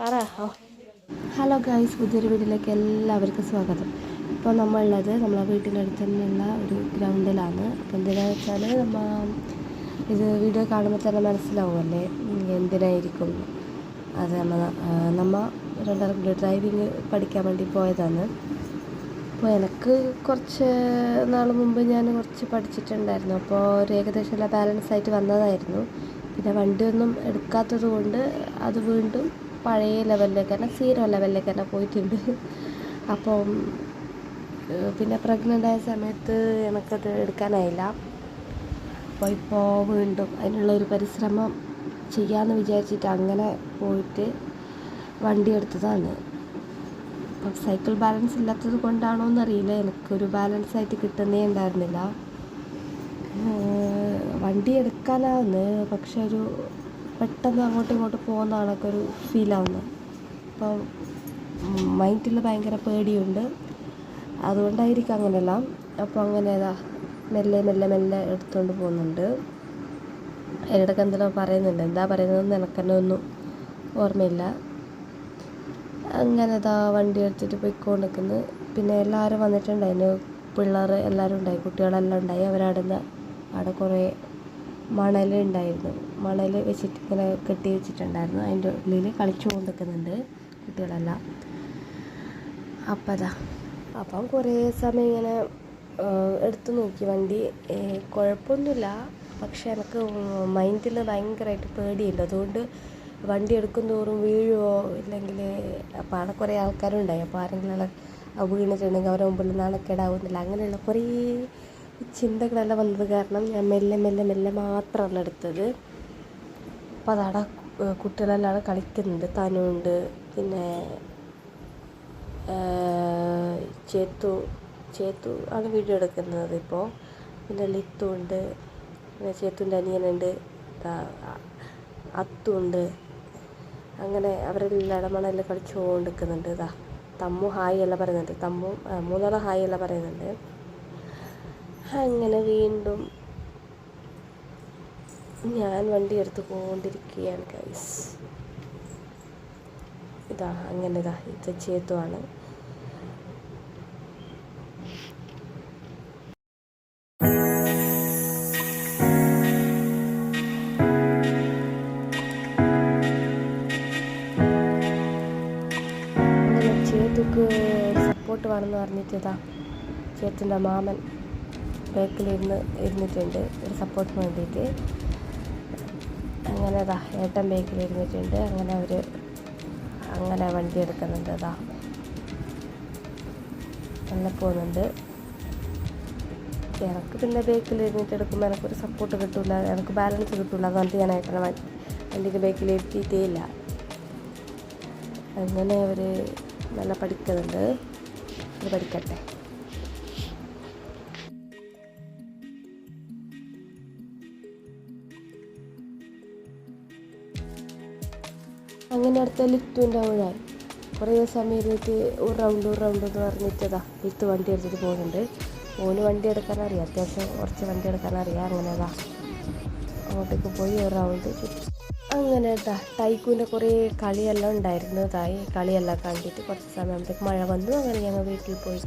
പറ hello guys പുതിയൊരു വീട്ടിലേക്ക് എല്ലാവർക്കും സ്വാഗതം. ഇപ്പോൾ നമ്മളുള്ളത് നമ്മളെ വീട്ടിന്റെ അടുത്ത് തന്നെയുള്ള ഒരു ഗ്രൗണ്ടിലാണ്. അപ്പോൾ എന്തിനാണെന്ന് വെച്ചാൽ നമ്മ ഇത് വീഡിയോ കാണുമ്പോൾ തന്നെ മനസ്സിലാവുമല്ലേ? എന്തിനായിരിക്കും? അത് നമ്മൾ നമ്മ രണ്ടാളും കൂടി ഡ്രൈവിങ് പഠിക്കാൻ വേണ്ടി പോയതാണ്. അപ്പോൾ എനിക്ക് കുറച്ച് നാൾ മുമ്പ് ഞാൻ കുറച്ച് പഠിച്ചിട്ടുണ്ടായിരുന്നു. അപ്പോൾ ഒരു ഏകദേശം എല്ലാം ബാലൻസ് ആയിട്ട് വന്നതായിരുന്നു. പിന്നെ വണ്ടിയൊന്നും എടുക്കാത്തത് കൊണ്ട് അത് വീണ്ടും പഴയ ലെവലിലേക്ക് തന്നെ സീറോ ലെവലിലേക്ക് തന്നെ പോയിട്ടുണ്ട്. അപ്പം പിന്നെ പ്രഗ്നന്റ് ആയ സമയത്ത് എനിക്കത് എടുക്കാനായില്ല. അപ്പോൾ ഇപ്പോൾ വീണ്ടും അതിനുള്ള ഒരു പരിശ്രമം ചെയ്യാമെന്ന് വിചാരിച്ചിട്ട് അങ്ങനെ പോയിട്ട് വണ്ടി എടുത്തതാണ്. അപ്പം സൈക്കിൾ ബാലൻസ് ഇല്ലാത്തത് കൊണ്ടാണോ എന്നറിയില്ല എനിക്കൊരു ബാലൻസ് ആയിട്ട് കിട്ടുന്നേ ഉണ്ടായിരുന്നില്ല. വണ്ടി എടുക്കാനാവുന്നു പക്ഷെ ഒരു പെട്ടെന്ന് അങ്ങോട്ടും ഇങ്ങോട്ടും പോകുന്ന കണക്ക് ഒരു ഫീലാവുന്നത് അപ്പോൾ മൈൻഡിൽ ഭയങ്കര പേടിയുണ്ട്. അതുകൊണ്ടായിരിക്കും അങ്ങനെയെല്ലാം. അപ്പോൾ അങ്ങനെ ഇതാ മെല്ലെ മെല്ലെ മെല്ലെ എടുത്തുകൊണ്ട് പോകുന്നുണ്ട്. ഇടയ്ക്ക് എന്തെല്ലാം പറയുന്നുണ്ട്. എന്താ പറയുന്നതെന്ന് എനിക്ക് തന്നെ ഒന്നും ഓർമ്മയില്ല. അങ്ങനെ ഇതാ വണ്ടി എടുത്തിട്ട് പോയിക്കൊണ്ട് നിൽക്കുന്നു പിന്നെ എല്ലാവരും വന്നിട്ടുണ്ടായിരുന്നു. പിള്ളേർ എല്ലാവരും ഉണ്ടായി കുട്ടികളെല്ലാം ഉണ്ടായി. അവരവിടെ നിന്ന് അവിടെ കുറേ മണൽ ഉണ്ടായിരുന്നു. മണൽ വെച്ചിട്ട് ഇങ്ങനെ കെട്ടി വെച്ചിട്ടുണ്ടായിരുന്നു. അതിന്റെ ഉള്ളിൽ കളിച്ചു കൊണ്ടിരിക്കുന്നുണ്ട് കുട്ടികളെല്ലാം. അപ്പം അതാ അപ്പം കുറേ സമയം ഇങ്ങനെ എടുത്തു നോക്കി. വണ്ടി കുഴപ്പമൊന്നുമില്ല. പക്ഷെ എനിക്ക് മൈൻഡിൽ ഭയങ്കരമായിട്ട് പേടിയുണ്ട്. അതുകൊണ്ട് വണ്ടി എടുക്കും തോറും വീഴുമോ ഇല്ലെങ്കിൽ അപ്പോൾ അവിടെ കുറേ ആൾക്കാരുണ്ടായി. അപ്പോൾ ആരെങ്കിലും വീണിട്ടുണ്ടെങ്കിൽ അവരുടെ മുമ്പിൽ നാണക്കേടാവുന്നില്ല. അങ്ങനെയുള്ള കുറേ ചിന്തകളെല്ലാം വന്നത് കാരണം ഞാൻ മെല്ലെ മെല്ലെ മെല്ലെ മാത്രമാണ് എടുത്തത്. അപ്പോൾ അതവിടെ കുട്ടികളെല്ലാം കളിക്കുന്നുണ്ട് തനുണ്ട് പിന്നെ ചേത്തു ചേത്തു ആണ് വീഡിയോ എടുക്കുന്നത് ഇപ്പോൾ പിന്നെ ലിത്തു ഉണ്ട് പിന്നെ ചേത്തുന്റെ അനിയനുണ്ട് അത്തു ഉണ്ട് അങ്ങനെ അവരെല്ലാം മണെല്ലാം കളിച്ചുകൊണ്ടിരിക്കുന്നുണ്ട് ഇതാ തമ്മു ഹായ് എല്ലാം പറയുന്നുണ്ട് തമ്മു മൂന്നാളെ ഹായ് എല്ലാം പറയുന്നുണ്ട്. അങ്ങനെ വീണ്ടും ഞാൻ വണ്ടി എടുത്ത് പോകൊണ്ടിരിക്കുകയാണ് ഗൈസ് ഇതാ അങ്ങനെ ഇതാ ഇത് ചേത്തുവാണ് ചേത്തുക്ക് സപ്പോർട്ട് വേണമെന്ന് പറഞ്ഞിട്ട് ഇതാ ചേത്തിന്റെ മാമൻ ബാക്കിലിരുന്ന് ഇരുന്നിട്ടുണ്ട്. ഒരു സപ്പോർട്ടിന് വേണ്ടിയിട്ട്. അങ്ങനെ അതാ ഏട്ടൻ ബാക്കിൽ ഇരുന്നിട്ടുണ്ട്. അങ്ങനെ അവർ അങ്ങനെ വണ്ടി എടുക്കുന്നുണ്ട് അതാ നല്ല പോകുന്നുണ്ട്. എനിക്ക് പിന്നെ ബേക്കിൽ ഇരുന്നിട്ട് എടുക്കുമ്പോൾ എനിക്കൊരു സപ്പോർട്ട് കിട്ടില്ല എനിക്ക് ബാലൻസ് കിട്ടില്ല അതുകൊണ്ട് ഞാൻ ഏട്ടനെ വണ്ടിന്റെ ബേക്കിൽ ഇരുത്തിയിട്ടേ ഇല്ല. അങ്ങനെ അവർ നല്ല പഠിക്കുന്നുണ്ട്. അത് പഠിക്കട്ടെ. അങ്ങനെ അടുത്ത ലിത്തുവിന്റെ അവിടെ. കുറേ സമയം ഇരുന്നിട്ട് ഒരു റൗണ്ട് ഒരു റൗണ്ട് എന്ന് പറഞ്ഞിട്ടതാ ലിത്ത് വണ്ടി എടുത്തിട്ട് പോകുന്നുണ്ട്. ഓന് വണ്ടി എടുക്കാൻ അറിയാം. അത്യാവശ്യം കുറച്ച് വണ്ടി എടുക്കാൻ അറിയാം. അങ്ങനെതാ അങ്ങോട്ടേക്ക് പോയി ഒരു റൗണ്ട് അങ്ങനെ കേട്ടാ ടൈക്കൂന്റെ കുറേ കളിയെല്ലാം ഉണ്ടായിരുന്നു. തായി കളിയെല്ലാം കണ്ടിട്ട് കുറച്ച് സമയത്തേക്ക് മഴ വന്നു. അങ്ങനെ ഞങ്ങൾ വീട്ടിൽ പോയി